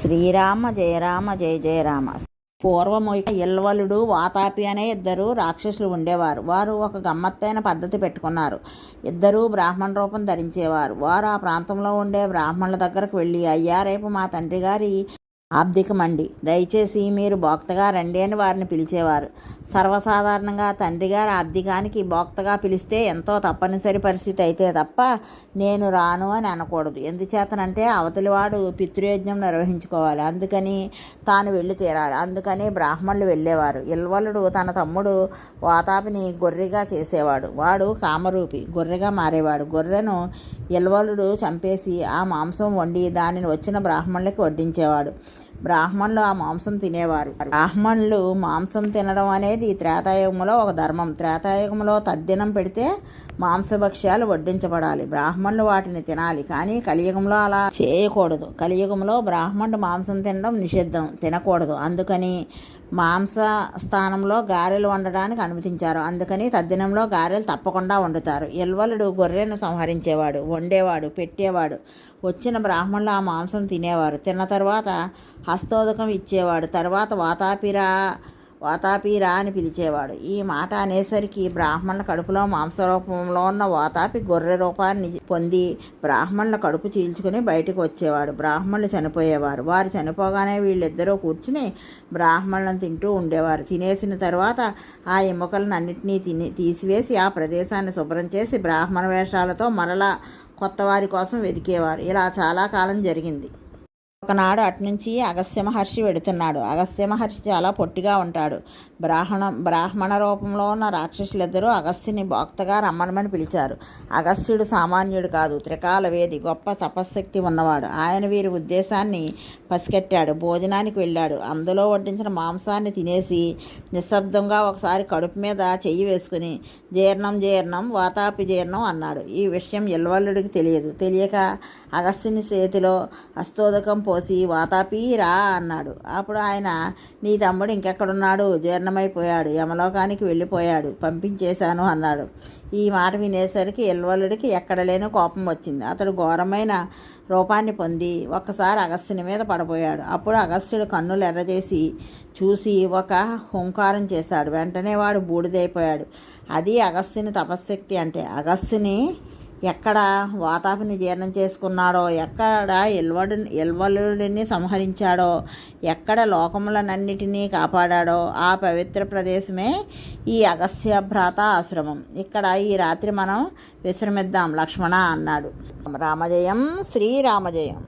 శ్రీరామ జయ రామ జయ జయ రామ. పూర్వము ఇల్వలుడు వాతాపి అనే ఇద్దరు రాక్షసులు ఉండేవారు. వారు ఒక గమ్మత్తైన పద్ధతి పెట్టుకున్నారు. ఇద్దరూ బ్రాహ్మణ రూపం ధరించేవారు. వారు ఆ ప్రాంతంలో ఉండే బ్రాహ్మణుల దగ్గరకు వెళ్ళి అయ్యా రేపు మా తండ్రి గారి ఆబ్దికమండి. దయచేసి మీరు భోక్తగా రండి అని వారిని పిలిచేవారు. సర్వసాధారణంగా తండ్రిగారు ఆబ్దికానికి భోక్తగా పిలిస్తే ఎంతో తప్పనిసరి పరిస్థితి అయితే తప్ప నేను రాను అని అనకూడదు. ఎందుచేతనంటే అవతలివాడు పితృయజ్ఞం నిర్వహించుకోవాలి. అందుకని తాను వెళ్ళి తీరాలి. అందుకని బ్రాహ్మణులు వెళ్ళేవారు. ఇల్వలుడు తన తమ్ముడు వాతాపిని గొర్రెగా చేసేవాడు. వాడు కామరూపి గొర్రెగా మారేవాడు. గొర్రెను ఇల్వలుడు చంపేసి ఆ మాంసం వండి దానిని వచ్చిన బ్రాహ్మణులకి వడ్డించేవాడు. బ్రాహ్మణులు ఆ మాంసం తినేవారు. బ్రాహ్మణులు మాంసం తినడం అనేది త్రేతాయుగంలో ఒక ధర్మం. త్రేతాయుగంలో తద్దినం పెడితే మాంసభక్ష్యాలు వడ్డించబడాలి. బ్రాహ్మణులు వాటిని తినాలి. కానీ కలియుగంలో అలా చేయకూడదు. కలియుగంలో బ్రాహ్మణుడు మాంసం తినడం నిషిద్ధం. తినకూడదు. అందుకని మాంస స్థానంలో గారెలు వండడానికి అనుమతించారు. అందుకని తద్దినంలో గారెలు తప్పకుండా వండుతారు. ఎల్వలుడు గొర్రెను సంహరించేవాడు వండేవాడు పెట్టేవాడు. వచ్చిన బ్రాహ్మణులు ఆ మాంసం తినేవారు. తిన్న తర్వాత హస్తోదకం ఇచ్చేవాడు. తర్వాత వాతాపిరా వాతాపిరా అని పిలిచేవాడు. ఈ మాట అనేసరికి బ్రాహ్మణుల కడుపులో మాంసరూపంలో ఉన్న వాతాపి గొర్రె రూపాన్ని పొంది బ్రాహ్మణుల కడుపు చీల్చుకుని బయటకు వచ్చేవాడు. బ్రాహ్మణులు చనిపోయేవారు. వారు చనిపోగానే వీళ్ళిద్దరూ కూర్చుని బ్రాహ్మణులను తింటూ ఉండేవారు. తినేసిన తర్వాత ఆ ఎముకలను అన్నింటినీ తిని తీసివేసి ఆ ప్రదేశాన్ని శుభ్రం చేసి బ్రాహ్మణ వేషాలతో మరలా కొత్త వారి కోసం వెతికేవారు. ఇలా చాలా కాలం జరిగింది. ఒకనాడు అటునుంచి అగస్త్య మహర్షి వెడుతున్నాడు. అగస్త్య మహర్షి చాలా పొట్టిగా ఉంటాడు. బ్రాహ్మణ బ్రాహ్మణ రూపంలో ఉన్న రాక్షసులిద్దరూ అగస్త్యుని భోక్తగా రమ్మనమని పిలిచారు. అగస్త్యుడు సామాన్యుడు కాదు త్రికాల వేది గొప్ప తపశ్శక్తి ఉన్నవాడు. ఆయన వీరి ఉద్దేశాన్ని పసిగట్టాడు భోజనానికి వెళ్ళాడు. అందులో వడ్డించిన మాంసాన్ని తినేసి నిశ్శబ్దంగా ఒకసారి కడుపు మీద చెయ్యి వేసుకుని జీర్ణం జీర్ణం వాతాపి జీర్ణం అన్నాడు. ఈ విషయం ఇల్వల్లుడికి తెలియదు. తెలియక అగస్త్యుని చేతిలో అస్తోదకం పోసి వాతాపి రా అన్నాడు. అప్పుడు ఆయన నీ తమ్ముడు ఇంకెక్కడున్నాడు? జీర్ణమైపోయాడు. యమలోకానికి వెళ్ళిపోయాడు. పంపించేశాను అన్నాడు. ఈ మాట వినేసరికి ఎల్వలుడికి ఎక్కడ లేని కోపం వచ్చింది. అతడు ఘోరమైన రూపాన్ని పొంది ఒక్కసారి అగస్త్యుని మీద పడబోయాడు. అప్పుడు అగస్త్యుడు కన్నులు ఎర్రజేసి చూసి ఒక హుంకారం చేశాడు. వెంటనే వాడు బూడిదైపోయాడు. అది అగస్త్యుని తపశ్శక్తి అంటే. అగస్త్యుని ఎక్కడ వాతాపిని జీర్ణం చేసుకున్నాడో ఎక్కడ ఎల్వడు ఎల్వలుడిని సంహరించాడో ఎక్కడ లోకములనన్నిటినీ కాపాడాడో ఆ పవిత్ర ప్రదేశమే ఈ అగస్య భ్రాత ఆశ్రమం. ఇక్కడ ఈ రాత్రి మనం విశ్రమిద్దాం లక్ష్మణ అన్నాడు. రామజయం శ్రీరామజయం.